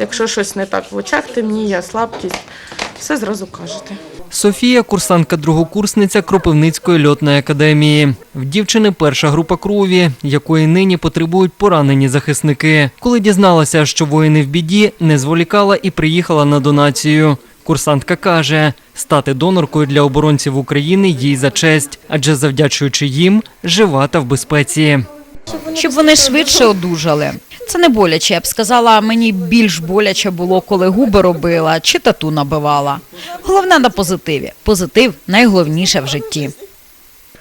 Якщо щось не так в очах темніє, слабкість, все зразу кажете. Софія курсантка другокурсниця Кропивницької льотної академії. В дівчини перша група крові, якої нині потребують поранені захисники. Коли дізналася, що воїни в біді, не зволікала і приїхала на донацію. Курсантка каже, стати доноркою для оборонців України їй за честь, адже завдячуючи їм, жива та в безпеці. щоб вони швидше одужали. Це не боляче. Я б сказала, мені більш боляче було, коли губи робила чи тату набивала. Головне на позитиві. Позитив найголовніше в житті.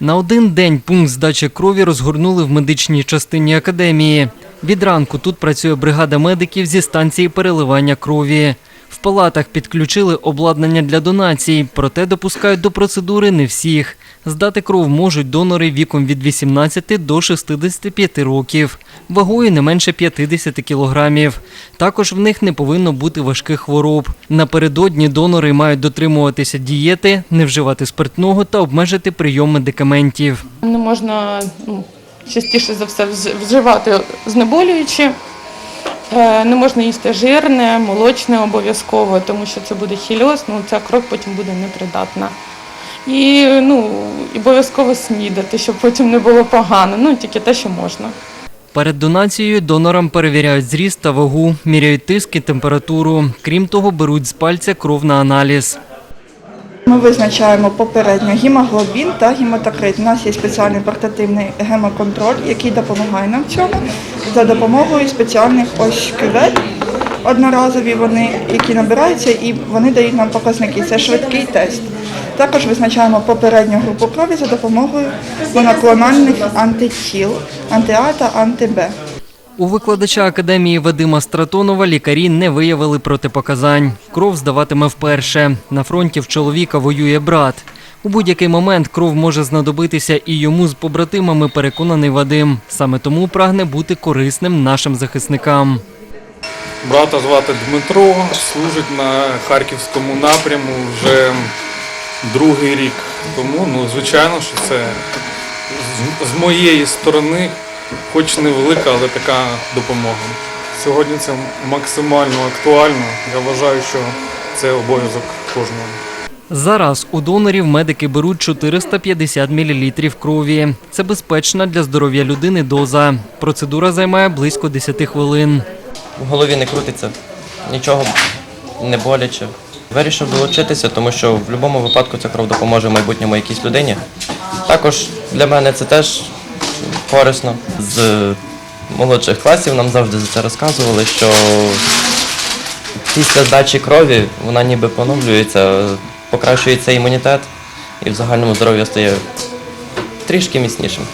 На один день пункт здачі крові розгорнули в медичній частині академії. Від ранку тут працює бригада медиків зі станції переливання крові. В палатах підключили обладнання для донацій, проте допускають до процедури не всіх. Здати кров можуть донори віком від 18 до 65 років, вагою не менше 50 кілограмів. Також в них не повинно бути важких хвороб. Напередодні донори мають дотримуватися дієти, не вживати спиртного та обмежити прийом медикаментів. Не можна ну, частіше за все вживати знеболюючі. Е, Не можна їсти жирне, молочне обов'язково, тому що це буде хільоз, ну ця кров потім буде непридатна. І ну, і обов'язково снідати, щоб потім не було погано. Ну тільки те, що можна. Перед донацією донорам перевіряють зріст та вагу, міряють тиск і температуру. Крім того, беруть з пальця кров на аналіз. Ми визначаємо попередньо гемоглобін та гематокрит. У нас є спеціальний портативний гемоконтроль, який допомагає нам в цьому за допомогою спеціальних ось кювет. Одноразові вони, які набираються, і вони дають нам показники. Це швидкий тест. Також визначаємо попередню групу крові за допомогою моноклональних антитіл, анти-А та анти-Б. У викладача академії Вадима Стратонова лікарі не виявили протипоказань. Кров здаватиме вперше. На фронті в чоловіка воює брат. У будь-який момент кров може знадобитися і йому з побратимами, переконаний Вадим. Саме тому прагне бути корисним нашим захисникам. Брата звати Дмитро, служить на харківському напряму вже другий рік. Тому, ну, звичайно, що це з, моєї сторони, хоч невелика, але така допомога. Сьогодні це максимально актуально. Я вважаю, що це обов'язок кожного. Зараз у донорів медики беруть 450 мл крові. Це безпечна для здоров'я людини доза. Процедура займає близько 10 хвилин. В голові не крутиться, нічого не боляче. Вирішив долучитися, тому що в будь-якому випадку ця кров допоможе в майбутньому якійсь людині. Також для мене це теж корисно. З молодших класів нам завжди за це розказували, що після здачі крові вона ніби поновлюється, покращується імунітет і в загальному здоров'я стає трішки міцнішим.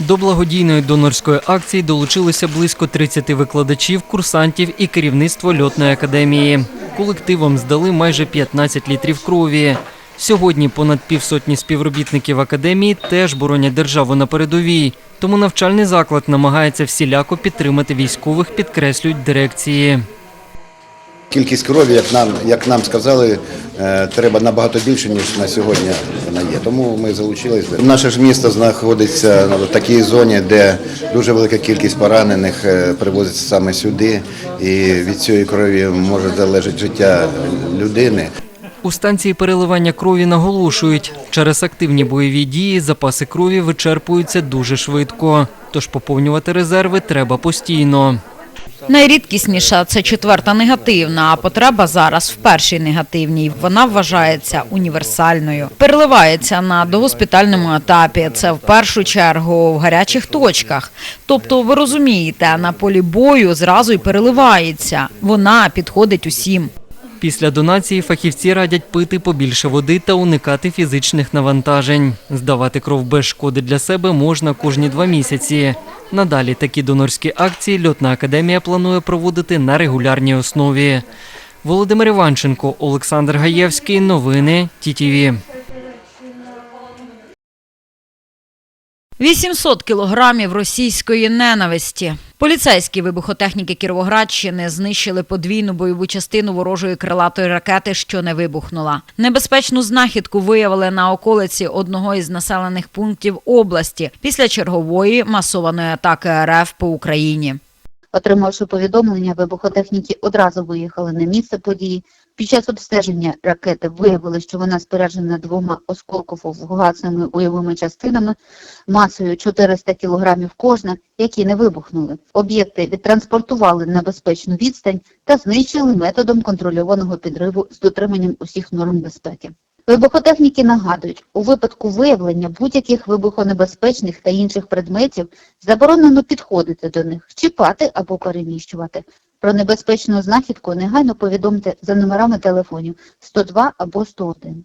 До благодійної донорської акції долучилися близько 30 викладачів, курсантів і керівництво льотної академії. Колективом здали майже 15 літрів крові. Сьогодні понад півсотні співробітників академії теж боронять державу на передовій. Тому навчальний заклад намагається всіляко підтримати військових, підкреслюють дирекції. Кількість крові, як нам, як нам сказали, е, треба набагато більше, ніж на сьогодні вона є. Тому ми залучилися. Наше ж місто знаходиться в такій зоні, де дуже велика кількість поранених е, привозиться саме сюди, і від цієї крові може залежати життя людини. У станції переливання крові наголошують, через активні бойові дії запаси крові вичерпуються дуже швидко. Тож поповнювати резерви треба постійно. Найрідкісніша це четверта негативна, а потреба зараз в першій негативній. Вона вважається універсальною. Переливається на догоспітальному етапі. Це в першу чергу в гарячих точках. Тобто, ви розумієте, на полі бою зразу й переливається. Вона підходить усім. Після донації фахівці радять пити побільше води та уникати фізичних навантажень. Здавати кров без шкоди для себе можна кожні два місяці. Надалі такі донорські акції льотна академія планує проводити на регулярній основі. Володимир Іванченко, Олександр Гаєвський. Новини ТІТІВІ. 800 кілограмів російської ненависті. Поліцейські вибухотехніки Кіровоградщини знищили подвійну бойову частину ворожої крилатої ракети, що не вибухнула. Небезпечну знахідку виявили на околиці одного із населених пунктів області після чергової масованої атаки РФ по Україні. Отримавши повідомлення, вибухотехніки одразу виїхали на місце події. Під час обстеження ракети виявили, що вона споряджена двома осколково-фугасними бойовими частинами масою 400 кг кожна, які не вибухнули. Об'єкти відтранспортували на безпечну відстань та знищили методом контрольованого підриву з дотриманням усіх норм безпеки. Вибухотехніки нагадують, у випадку виявлення будь-яких вибухонебезпечних та інших предметів заборонено підходити до них, чіпати або переміщувати. Про небезпечну знахідку негайно повідомте за номерами телефонів 102 або 101.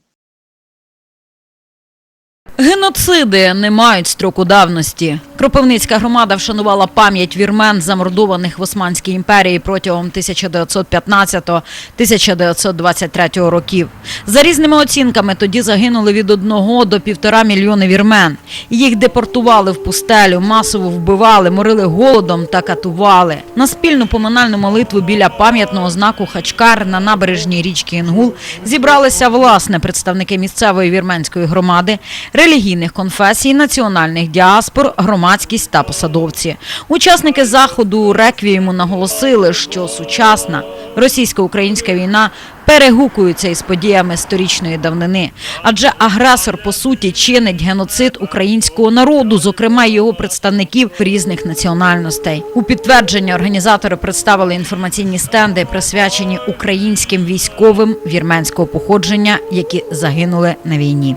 Геноциди не мають строку давності. Кропивницька громада вшанувала пам'ять вірмен, замордованих в Османській імперії протягом 1915-1923 років. За різними оцінками тоді загинули від 1 до півтора мільйони вірмен. Їх депортували в пустелю, масово вбивали, морили голодом та катували. На спільну поминальну молитву біля пам'ятного знаку Хачкар на набережній річки Інгул зібралися власне представники місцевої вірменської громади, релігійних конфесій, національних діаспор, громадськість та посадовці. Учасники заходу реквієму наголосили, що сучасна російсько-українська війна перегукується із подіями сторічної давнини, адже агресор по суті чинить геноцид українського народу, зокрема його представників різних національностей. У підтвердження організатори представили інформаційні стенди, присвячені українським військовим вірменського походження, які загинули на війні.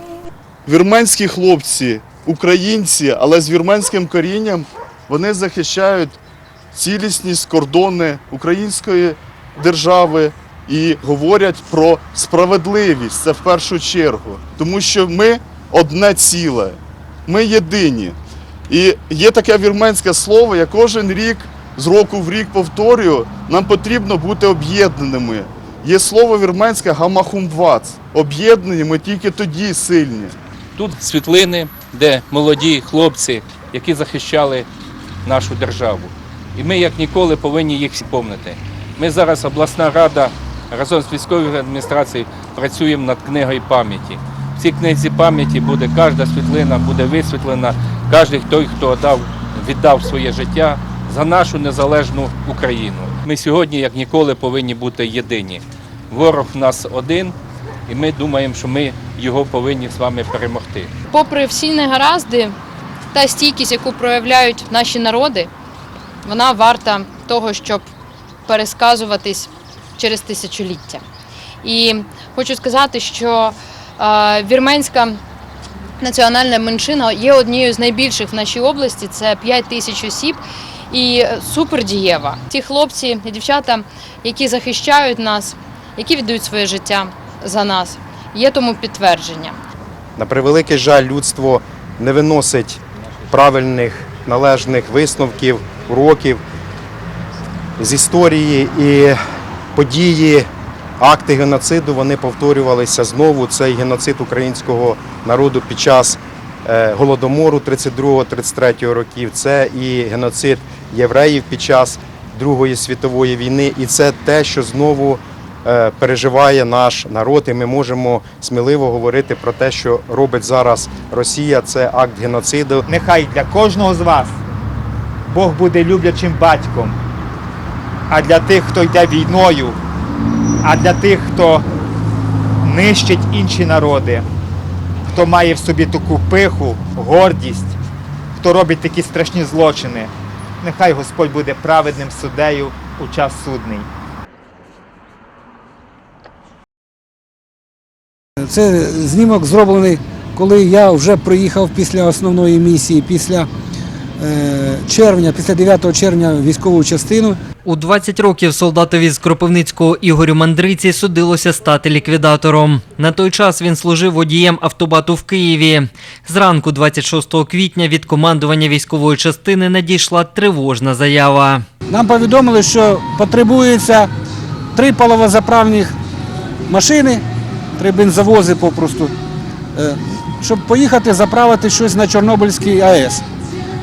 Вірменські хлопці, українці, але з вірменським корінням, вони захищають цілісність кордони української держави і говорять про справедливість. Це в першу чергу. Тому що ми одне ціле, ми єдині. І є таке вірменське слово, я кожен рік з року в рік повторюю, нам потрібно бути об'єднаними. Є слово вірменське гамахумвац. Об'єднані ми тільки тоді сильні. Тут світлини, де молоді хлопці, які захищали нашу державу. І ми, як ніколи, повинні їх помнити. Ми зараз, обласна рада, разом з військовою адміністрацією працюємо над книгою пам'яті. В цій книзі пам'яті буде кожна світлина, буде висвітлена, кожен той, хто дав, віддав своє життя за нашу незалежну Україну. Ми сьогодні, як ніколи, повинні бути єдині. Ворог в нас один, і ми думаємо, що ми його повинні з вами перемогти. попри всі негаразди, та стійкість, яку проявляють наші народи, вона варта того, щоб пересказуватись через тисячоліття. І хочу сказати, що е, вірменська національна меншина є однією з найбільших в нашій області. Це 5 тисяч осіб і супердієва. Ті хлопці і дівчата, які захищають нас, які віддають своє життя за нас, є тому підтвердження. На превеликий жаль, людство не виносить правильних належних висновків, уроків з історії і події, акти геноциду вони повторювалися знову. Цей геноцид українського народу під час е, голодомору 32-33 років. Це і геноцид євреїв під час Другої світової війни, і це те, що знову переживає наш народ, і ми можемо сміливо говорити про те, що робить зараз Росія. Це акт геноциду. Нехай для кожного з вас Бог буде люблячим батьком, а для тих, хто йде війною, а для тих, хто нищить інші народи, хто має в собі таку пиху, гордість, хто робить такі страшні злочини. Нехай Господь буде праведним суддею у час судний. Це знімок зроблений, коли я вже приїхав після основної місії, після е, червня, після 9 червня військову частину. У 20 років солдатові з Кропивницького Ігорю Мандриці судилося стати ліквідатором. На той час він служив водієм автобату в Києві. Зранку 26 квітня від командування військової частини надійшла тривожна заява. Нам повідомили, що потребується три паливозаправних машини, три бензовози попросту, е, щоб поїхати заправити щось на Чорнобильський АЕС.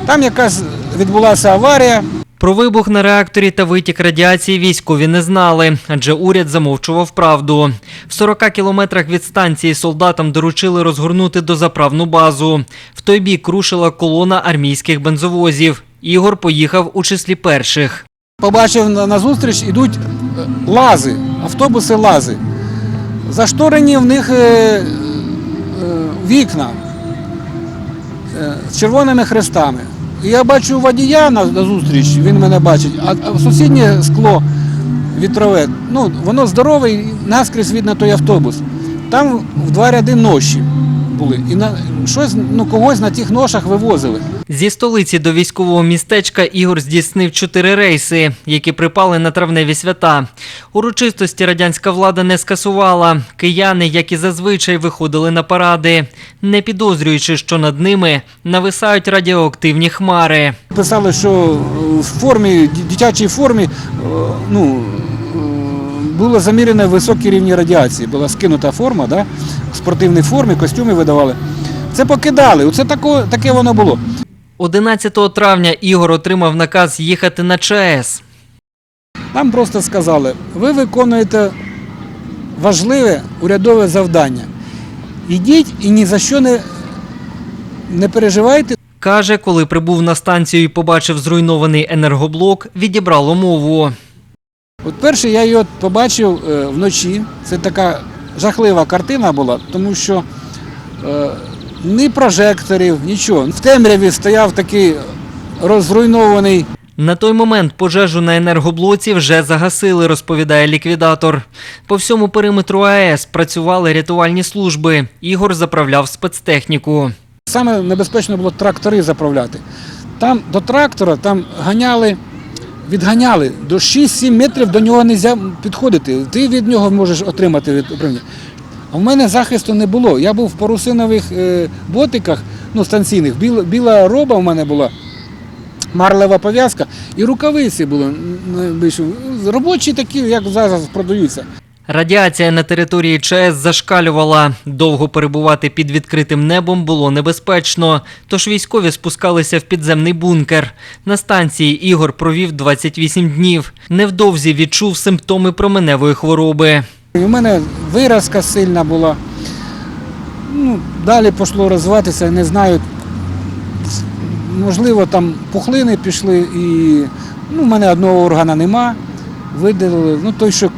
Там якась відбулася аварія, Про вибух на реакторі та витік радіації військові не знали, адже уряд замовчував правду. В 40 кілометрах від станції солдатам доручили розгорнути дозаправну базу. В той бік рушила колона армійських бензовозів. Ігор поїхав у числі перших. Побачив на, на зустріч ідуть е, лази, автобуси лази. Зашторені в них е, е, вікна е, з червоними хрестами. Я бачу водія на, зустріч, він мене бачить, а, а сусіднє скло вітрове, ну, воно здорове, і наскрізь видно той автобус. Там в два ряди ноші були. І на, щось, ну, когось на тих ношах вивозили. Зі столиці до військового містечка Ігор здійснив чотири рейси, які припали на травневі свята. Урочистості радянська влада не скасувала. Кияни, як і зазвичай, виходили на паради, не підозрюючи, що над ними нависають радіоактивні хмари. Писали, що в формі, дитячій формі е, ну, було замірено високі рівні радіації. Була скинута форма, да? в спортивній формі, костюми видавали. Це покидали. Оце тако, таке воно було. 11 травня Ігор отримав наказ їхати на ЧАЕС. Нам просто сказали, ви виконуєте важливе урядове завдання. Ідіть і ні за що не, не переживайте. Каже, коли прибув на станцію і побачив зруйнований енергоблок, відібрало мову. От перше я його побачив е, вночі. Це така жахлива картина була, тому що е, ні прожекторів, нічого. В темряві стояв такий розруйнований На той момент пожежу на енергоблоці вже загасили, розповідає ліквідатор. По всьому периметру АЕС працювали рятувальні служби. Ігор заправляв спецтехніку. Саме небезпечно було трактори заправляти. Там до трактора там ганяли, відганяли до 6-7 метрів до нього не можна підходити. Ти від нього можеш отримати від управління. А в мене захисту не було. Я був в парусинових е, ботиках, ну, станційних. Біла, біла роба в мене була, марлева пов'язка і рукавиці були. Робочі такі, як зараз продаються. Радіація на території ЧАЕС зашкалювала. Довго перебувати під відкритим небом було небезпечно, тож військові спускалися в підземний бункер. На станції Ігор провів 28 днів. Невдовзі відчув симптоми променевої хвороби. У мене виразка сильна була. Ну, далі пішло розвиватися, не знаю. Можливо, там пухлини пішли і ну, в мене одного органа нема. Видалили. Ну, той, що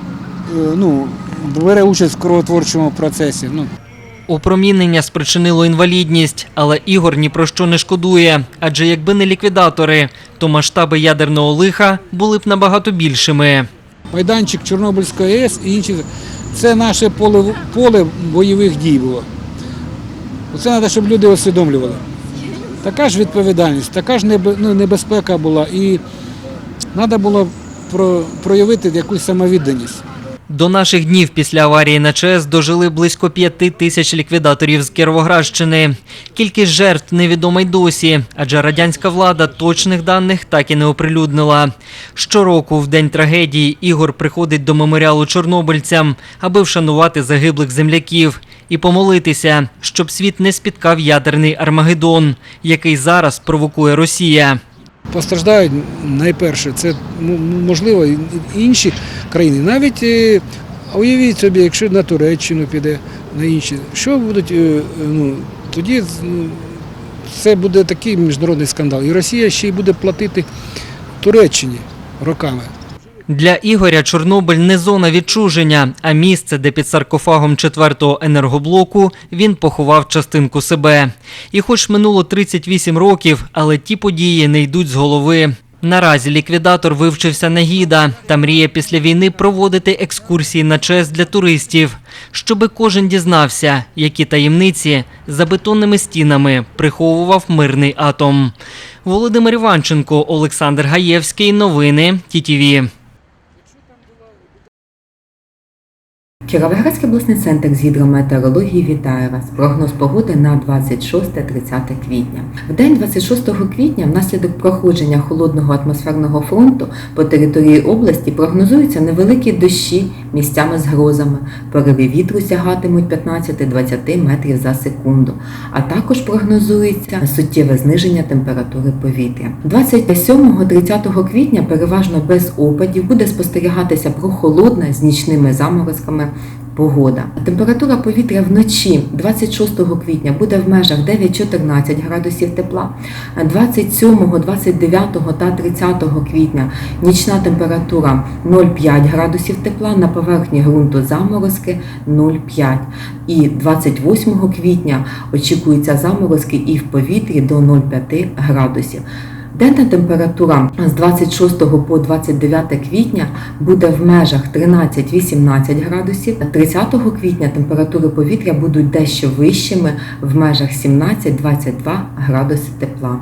ну, бере участь в кровотворчому процесі. Ну, Опромінення спричинило інвалідність, але Ігор ні про що не шкодує. Адже якби не ліквідатори, то масштаби ядерного лиха були б набагато більшими. майданчик Чорнобильської АЕС і інші. Це наше поле, поле бойових дій було. Оце треба, щоб люди усвідомлювали. Така ж відповідальність, така ж ну, небезпека була. І треба було про, проявити якусь самовідданість. До наших днів після аварії на ЧАЕС дожили близько п'яти тисяч ліквідаторів з Кіровоградщини. Кількість жертв невідома й досі, адже радянська влада точних даних так і не оприлюднила. Щороку, в день трагедії, Ігор приходить до меморіалу чорнобильцям, аби вшанувати загиблих земляків і помолитися, щоб світ не спіткав ядерний Армагеддон, який зараз провокує Росія. Постраждають найперше, це можливо інші країни. Навіть е, уявіть собі, якщо на Туреччину піде, на інші, що будуть, е, ну, тоді ну, це буде такий міжнародний скандал. І Росія ще й буде платити Туреччині роками. Для Ігоря Чорнобиль не зона відчуження, а місце, де під саркофагом четвертого енергоблоку він поховав частинку себе. І хоч минуло 38 років, але ті події не йдуть з голови. Наразі ліквідатор вивчився на гіда та мріє після війни проводити екскурсії на ЧЕС для туристів, щоби кожен дізнався, які таємниці за бетонними стінами приховував мирний атом. Володимир Іванченко, Олександр Гаєвський. Новини ТІТІВІ. Кіровоградський обласний центр з гідрометеорології вітає вас. Прогноз погоди на 26-30 квітня. В день 26 квітня, внаслідок проходження холодного атмосферного фронту по території області прогнозуються невеликі дощі місцями з грозами. Пориви вітру сягатимуть 15-20 метрів за секунду. А також прогнозується суттєве зниження температури повітря. 27-30 квітня переважно без опадів буде спостерігатися прохолодна з нічними заморозками погода. Температура повітря вночі 26 квітня буде в межах 9-14 градусів тепла, 27, 29 та 30 квітня нічна температура 0,5 градусів тепла, на поверхні ґрунту заморозки 0,5. І 28 квітня очікуються заморозки і в повітрі до 0,5 градусів. Денна температура з 26 по 29 квітня буде в межах 13-18 градусів. 30 квітня температури повітря будуть дещо вищими в межах 17-22 градуси тепла.